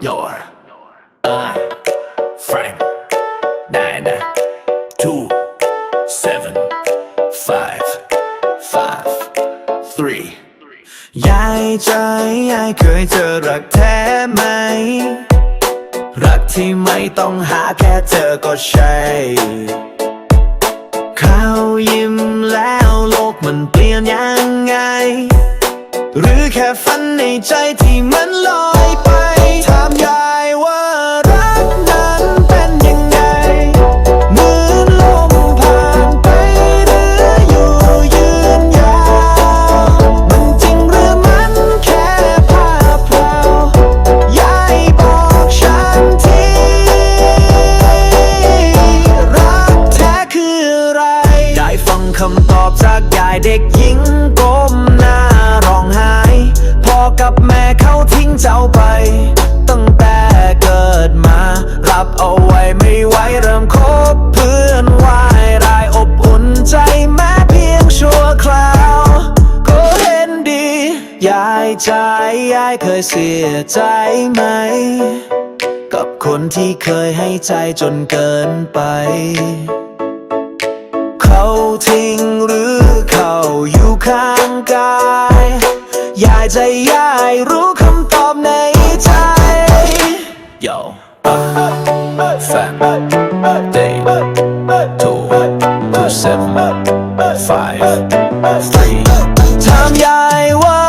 your uh, frame nine two seven five five three ยายใจยายเคยเจอรักแท้ไหม รักที่ไม่ต้องหาแค่เจอก็ใช่เขายิ้มแล้วโลกมันเปลี่ยนยังไง หรือแค่ฝันในใจที่มันลอยไปถามยาย เจ้าไป ตั้งแต่เกิดมา รับเอาไว้ไม่ไหวเริ่มคบเพื่อนวายรายอบอุ่นใจแม้เพียงชั่วคราว ก็เห็นดี ยายใจยายเคยเสียใจไหม กับคนที่เคยให้ใจจนเกินไป เขาทิ้งหรือเขาอยู่ข้างกาย ยายใจยายรู้คำ Yo Fan. Day Two Two Seven Five Three. Time dài quá.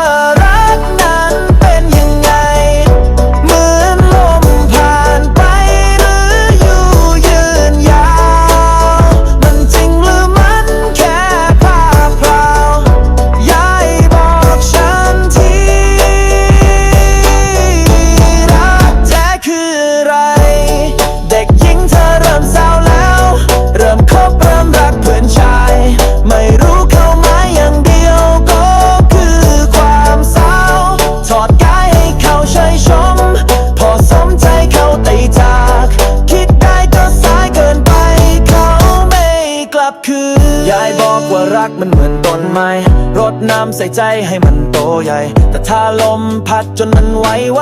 รักมันเหมือนต้นไม้รดน้ำใส่ใจให้มันโตใหญ่ แต่ถ้าลมพัดจนมันไหวไว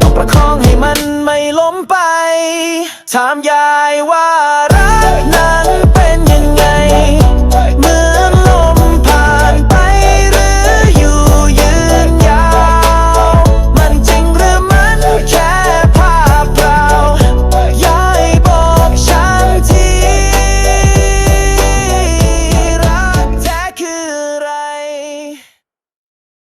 ต้องประคองให้มันไม่ล้มไป ถามยายว่า